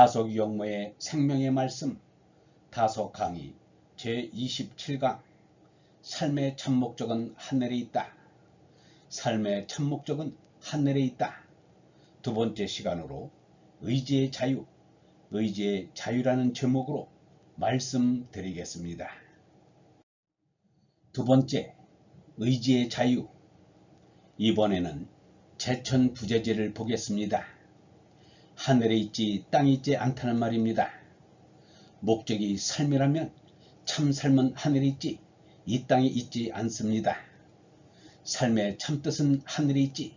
다속 용모의 생명의 말씀 다속 강의 제27강 삶의 참 목적은 하늘에 있다. 삶의 참 목적은 하늘에 있다. 두 번째 시간으로 의지의 자유, 의지의 자유라는 제목으로 말씀드리겠습니다. 두 번째, 의지의 자유. 이번에는 제천 부재지를 보겠습니다. 하늘에 있지 땅에 있지 않다는 말입니다. 목적이 삶이라면 참 삶은 하늘에 있지 이 땅에 있지 않습니다. 삶의 참뜻은 하늘에 있지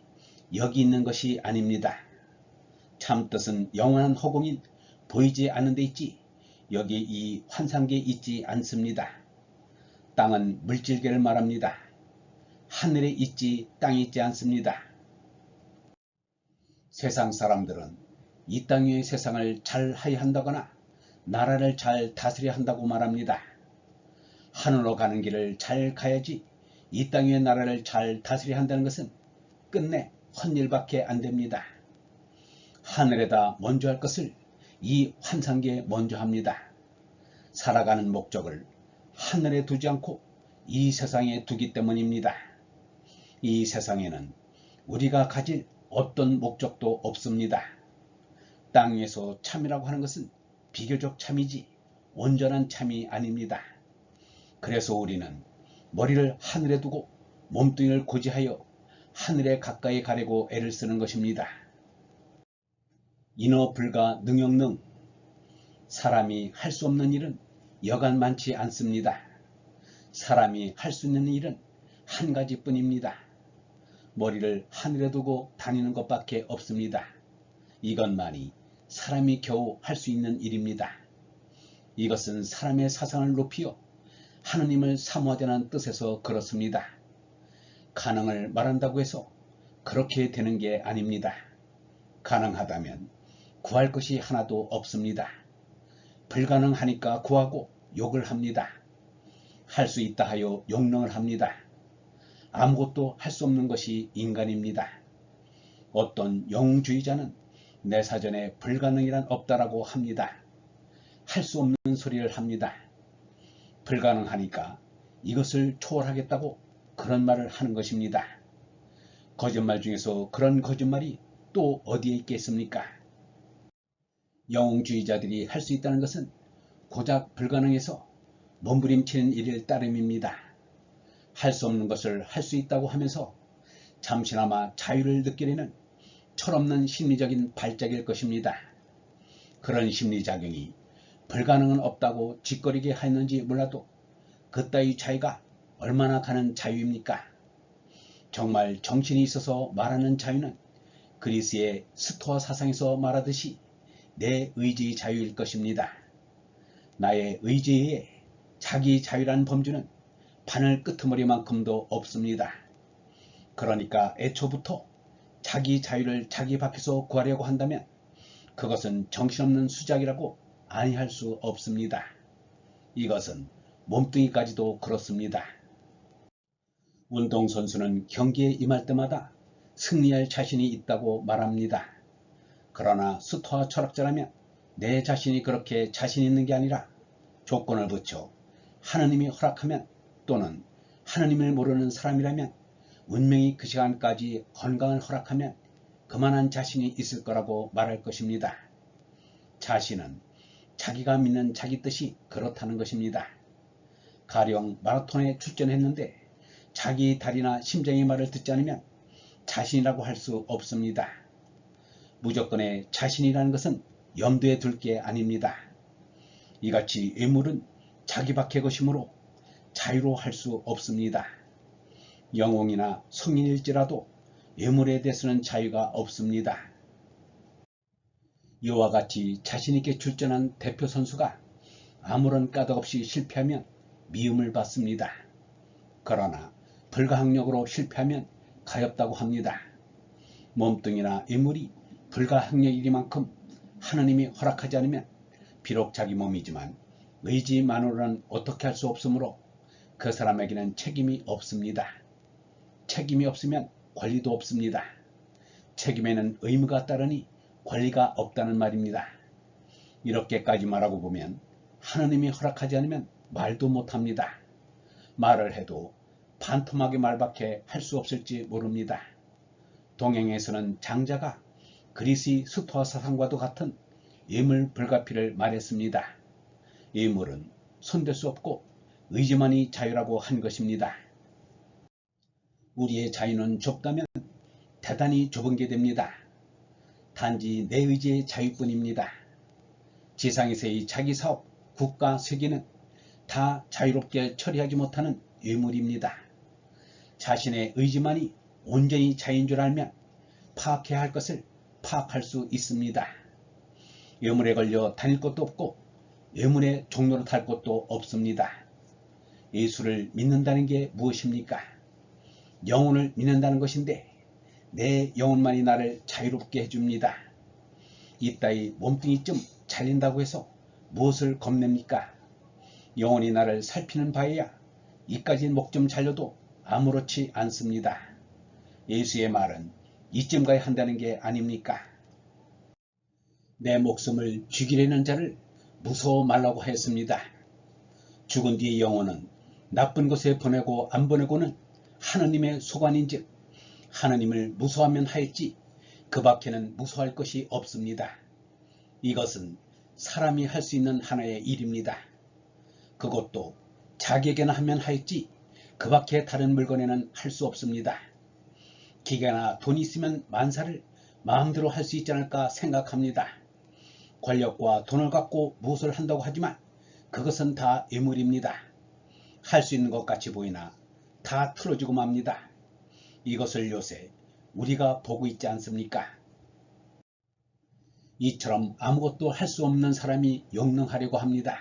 여기 있는 것이 아닙니다. 참뜻은 영원한 허공인 보이지 않는 데 있지 여기 이 환상계에 있지 않습니다. 땅은 물질계를 말합니다. 하늘에 있지 땅에 있지 않습니다. 세상 사람들은 이 땅의 세상을 잘 하야 한다거나 나라를 잘 다스려야 한다고 말합니다. 하늘로 가는 길을 잘 가야지 이 땅의 나라를 잘 다스려야 한다는 것은 끝내 헛일밖에 안 됩니다. 하늘에다 먼저 할 것을 이 환상계에 먼저 합니다. 살아가는 목적을 하늘에 두지 않고 이 세상에 두기 때문입니다. 이 세상에는 우리가 가질 어떤 목적도 없습니다. 땅 위에서 참이라고 하는 것은 비교적 참이지 온전한 참이 아닙니다. 그래서 우리는 머리를 하늘에 두고 몸뚱이를 고지하여 하늘에 가까이 가려고 애를 쓰는 것입니다. 인어 불가 능영능 사람이 할 수 없는 일은 여간 많지 않습니다. 사람이 할 수 있는 일은 한 가지뿐입니다. 머리를 하늘에 두고 다니는 것밖에 없습니다. 이것만이 사람이 겨우 할 수 있는 일입니다. 이것은 사람의 사상을 높이어 하느님을 사모하자는 뜻에서 그렇습니다. 가능을 말한다고 해서 그렇게 되는 게 아닙니다. 가능하다면 구할 것이 하나도 없습니다. 불가능하니까 구하고 욕을 합니다. 할 수 있다 하여 용령을 합니다. 아무것도 할 수 없는 것이 인간입니다. 어떤 영웅주의자는 내 사전에 불가능이란 없다라고 합니다. 할 수 없는 소리를 합니다. 불가능하니까 이것을 초월하겠다고 그런 말을 하는 것입니다. 거짓말 중에서 그런 거짓말이 또 어디에 있겠습니까? 영웅주의자들이 할 수 있다는 것은 고작 불가능해서 몸부림치는 일일 따름입니다. 할 수 없는 것을 할 수 있다고 하면서 잠시나마 자유를 느끼려는 철없는 심리적인 발작일 것입니다. 그런 심리작용이 불가능은 없다고 짓거리게 하였는지 몰라도 그따위 자유가 얼마나 가는 자유입니까? 정말 정신이 있어서 말하는 자유는 그리스의 스토아 사상에서 말하듯이 내 의지의 자유일 것입니다. 나의 의지에 자기 자유란 범주는 바늘 끄트머리만큼도 없습니다. 그러니까 애초부터 자기 자유를 자기 밖에서 구하려고 한다면 그것은 정신없는 수작이라고 아니할 수 없습니다. 이것은 몸뚱이까지도 그렇습니다. 운동선수는 경기에 임할 때마다 승리할 자신이 있다고 말합니다. 그러나 스토아 철학자라면 내 자신이 그렇게 자신 있는 게 아니라 조건을 붙여 하느님이 허락하면 또는 하느님을 모르는 사람이라면 운명이 그 시간까지 건강을 허락하면 그만한 자신이 있을 거라고 말할 것입니다. 자신은 자기가 믿는 자기 뜻이 그렇다는 것입니다. 가령 마라톤에 출전했는데 자기 다리나 심장의 말을 듣지 않으면 자신이라고 할 수 없습니다. 무조건의 자신이라는 것은 염두에 둘 게 아닙니다. 이같이 외물은 자기 밖의 것이므로 자유로 할 수 없습니다. 영웅이나 성인일지라도 외물에 대해서는 자유가 없습니다. 이와 같이 자신있게 출전한 대표 선수가 아무런 까닭 없이 실패하면 미움을 받습니다. 그러나 불가항력으로 실패하면 가엽다고 합니다. 몸뚱이나 인물이 불가항력이기만큼 하느님이 허락하지 않으면 비록 자기 몸이지만 의지만으로는 어떻게 할 수 없으므로 그 사람에게는 책임이 없습니다. 책임이 없으면 권리도 없습니다. 책임에는 의무가 따르니 권리가 없다는 말입니다. 이렇게까지 말하고 보면 하느님이 허락하지 않으면 말도 못합니다. 말을 해도 반토막의 말밖에 할 수 없을지 모릅니다. 동행에서는 장자가 그리스의 스토아 사상과도 같은 예물 불가피를 말했습니다. 예물은 손댈 수 없고 의지만이 자유라고 한 것입니다. 우리의 자유는 좁다면 대단히 좁은 게 됩니다. 단지 내 의지의 자유뿐입니다. 지상에서의 자기 사업, 국가, 세계는 다 자유롭게 처리하지 못하는 예물입니다. 자신의 의지만이 온전히 자유인 줄 알면 파악해야 할 것을 파악할 수 있습니다. 예물에 걸려 다닐 것도 없고 예물의 종로로 탈 것도 없습니다. 예수를 믿는다는 게 무엇입니까? 영혼을 믿는다는 것인데 내 영혼만이 나를 자유롭게 해줍니다. 이따위 몸뚱이 좀 잘린다고 해서 무엇을 겁냅니까? 영혼이 나를 살피는 바에야 이까지 목 좀 잘려도 아무렇지 않습니다. 예수의 말은 이쯤 가야 한다는 게 아닙니까? 내 목숨을 죽이려는 자를 무서워 말라고 하였습니다. 죽은 뒤의 영혼은 나쁜 곳에 보내고 안 보내고는 하느님의 소관인즉 하느님을 무서워하면 하였지 그 밖에는 무서워할 것이 없습니다. 이것은 사람이 할 수 있는 하나의 일입니다. 그것도 자기에게나 하면 하였지 그 밖에 다른 물건에는 할 수 없습니다. 기계나 돈이 있으면 만사를 마음대로 할 수 있지 않을까 생각합니다. 권력과 돈을 갖고 무엇을 한다고 하지만 그것은 다 예물입니다. 할 수 있는 것 같이 보이나 다 틀어지고 맙니다. 이것을 요새 우리가 보고 있지 않습니까? 이처럼 아무것도 할 수 없는 사람이 영능하려고 합니다.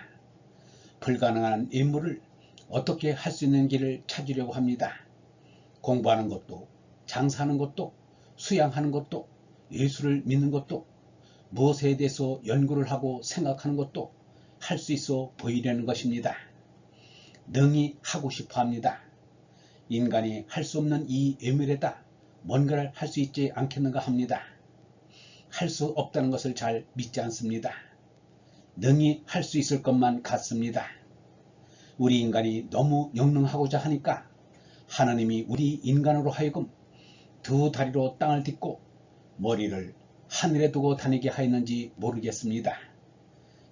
불가능한 인물을 어떻게 할 수 있는 길을 찾으려고 합니다. 공부하는 것도, 장사하는 것도, 수양하는 것도, 예수를 믿는 것도, 무엇에 대해서 연구를 하고 생각하는 것도 할 수 있어 보이려는 것입니다. 능히 하고 싶어 합니다. 인간이 할 수 없는 이 예물에다 뭔가를 할 수 있지 않겠는가 합니다. 할 수 없다는 것을 잘 믿지 않습니다. 능히 할 수 있을 것만 같습니다. 우리 인간이 너무 영능하고자 하니까 하나님이 우리 인간으로 하여금 두 다리로 땅을 딛고 머리를 하늘에 두고 다니게 하였는지 모르겠습니다.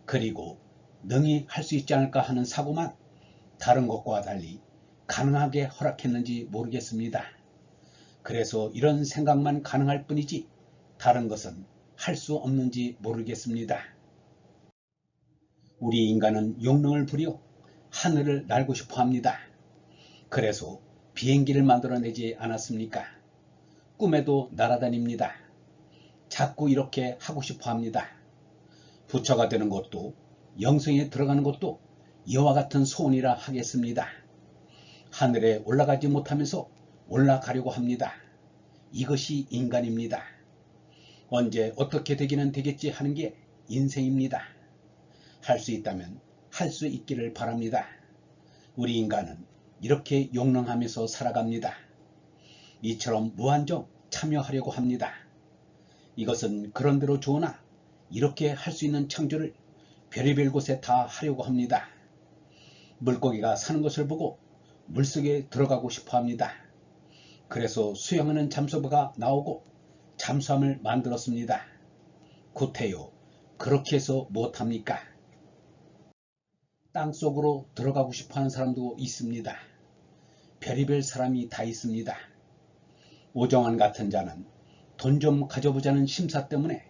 그리고 능히 할 수 있지 않을까 하는 사고만 다른 것과 달리 가능하게 허락했는지 모르겠습니다. 그래서 이런 생각만 가능할 뿐이지 다른 것은 할 수 없는지 모르겠습니다. 우리 인간은 용능을 부려 하늘을 날고 싶어 합니다. 그래서 비행기를 만들어내지 않았습니까? 꿈에도 날아다닙니다. 자꾸 이렇게 하고 싶어 합니다. 부처가 되는 것도 영성에 들어가는 것도 이와 같은 소원이라 하겠습니다. 하늘에 올라가지 못하면서 올라가려고 합니다. 이것이 인간입니다. 언제 어떻게 되기는 되겠지 하는 게 인생입니다. 할 수 있다면 할 수 있기를 바랍니다. 우리 인간은 이렇게 용능하면서 살아갑니다. 이처럼 무한정 참여하려고 합니다. 이것은 그런대로 좋으나 이렇게 할 수 있는 창조를 별의별 곳에 다 하려고 합니다. 물고기가 사는 것을 보고 물속에 들어가고 싶어 합니다. 그래서 수영하는 잠수부가 나오고 잠수함을 만들었습니다. 구태요. 그렇게 해서 못합니까? 땅속으로 들어가고 싶어 하는 사람도 있습니다. 별의별 사람이 다 있습니다. 오정환 같은 자는 돈 좀 가져보자는 심사 때문에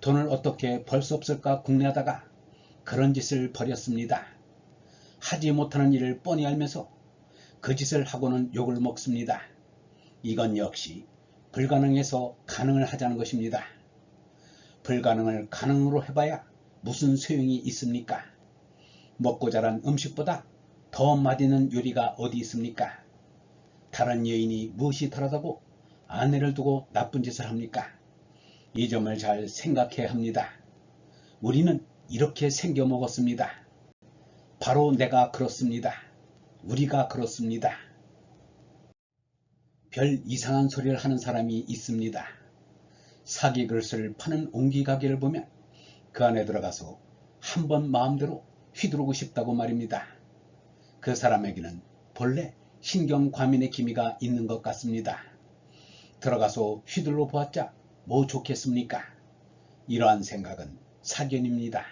돈을 어떻게 벌 수 없을까 궁리하다가 그런 짓을 벌였습니다. 하지 못하는 일을 뻔히 알면서 그 짓을 하고는 욕을 먹습니다. 이건 역시 불가능해서 가능을 하자는 것입니다. 불가능을 가능으로 해봐야 무슨 소용이 있습니까? 먹고 자란 음식보다 더 맛있는 요리가 어디 있습니까? 다른 여인이 무엇이 다르다고 아내를 두고 나쁜 짓을 합니까? 이 점을 잘 생각해야 합니다. 우리는 이렇게 생겨 먹었습니다. 바로 내가 그렇습니다. 우리가 그렇습니다. 별 이상한 소리를 하는 사람이 있습니다. 사기 그릇을 파는 옹기 가게를 보면 그 안에 들어가서 한번 마음대로 휘두르고 싶다고 말입니다. 그 사람에게는 본래 신경 과민의 기미가 있는 것 같습니다. 들어가서 휘둘러 보았자 뭐 좋겠습니까? 이러한 생각은 사견입니다.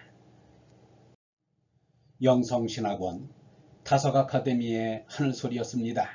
영성신학원 다석 아카데미의 하늘소리였습니다.